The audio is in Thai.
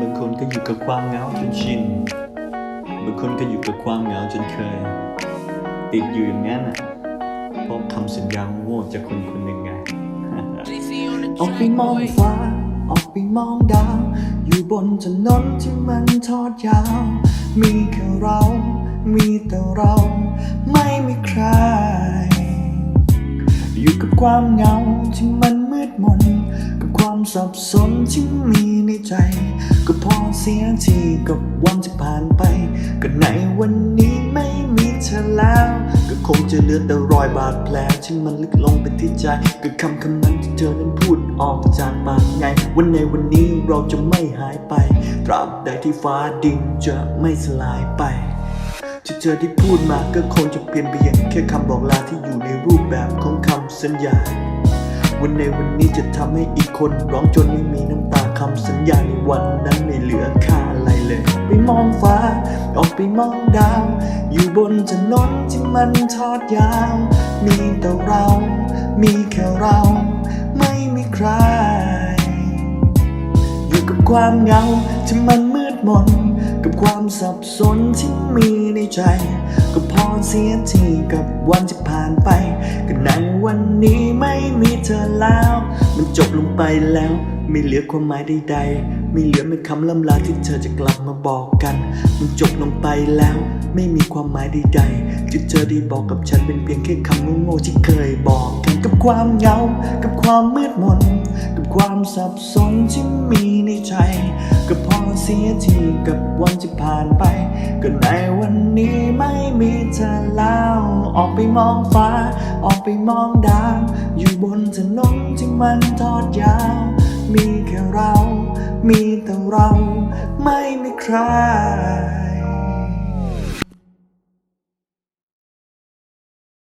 บางคนก็อยู่กับความเหงาจนชิน บางคนก็อยู่กับความเหงาจนเคย ติดอยู่อย่างนั้นอะเพราะคำสัญญาโง่จากคนคนหนึ่งไง ออกไปมองฟ้า ออกไปมองดาว อยู่บนถนนที่มันทอดยาว มีแค่เรา มีแต่เรา ไม่มีใคร อยู่กับความเหงาที่มันมืดมน สับสนที่มีในใจ ก็พอเสียทีกับวันที่ผ่านไป ก็ในวันนี้ไม่มีเธอแล้ว ก็คงจะเหลือแต่รอยบาดแผลที่มันลึกลงไปที่ใจ ก็คำคำนั้นที่เธอนั้นพูดออกจากปากไง วันในวันนี้เราจะไม่หายไป ตราบใดที่ฟ้าดินจะไม่สลายไปที่เธอที่พูดมาก็คงจะเปลี่ยนไปอย่างแค่คำบอกลาที่อยู่ในรูปแบบของคำสัญญา วันในวันนี้จะทำให้อีกคนร้องจนไม่มีน้ำตาคำสัญญาในวันนั้นไม่เหลือค่าอะไรเลย ไปมองฟ้า ออกไปมองดาว อยู่บนถนนที่มันทอดยาว มีแต่เรา มีแค่เรา ไม่มีใคร อยู่กับความเหงาที่มันมืดมน กับความสับสนที่มีในใจ ก็พอเสียทีกับวันที่ผ่านไปก็ในวันนี้ไม่มีเธอแล้ว มันจบลงไปแล้ว ไม่เหลือความหมายใดๆ ไม่เหลือแม้คำล่ำลาที่เธอจะกลับมาบอกกัน มันจบลงไปแล้ว ไม่มีความหมายใดๆที่เธอได้บอกกับฉันเป็นเพียงแค่คำโง่ๆที่เคยบอกกันกับความเหงา กับความมืดมน กับความสับสนที่มีในใจ ก็พอเสียทีกับวันที่ผ่านไป ก็ในวันนี้ไม่มีเธอแล้วออกไปมองฟ้า ออกไปมองดาว อยู่บนถนนที่มันทอดยาว มีแค่เรา ไม่มีใคร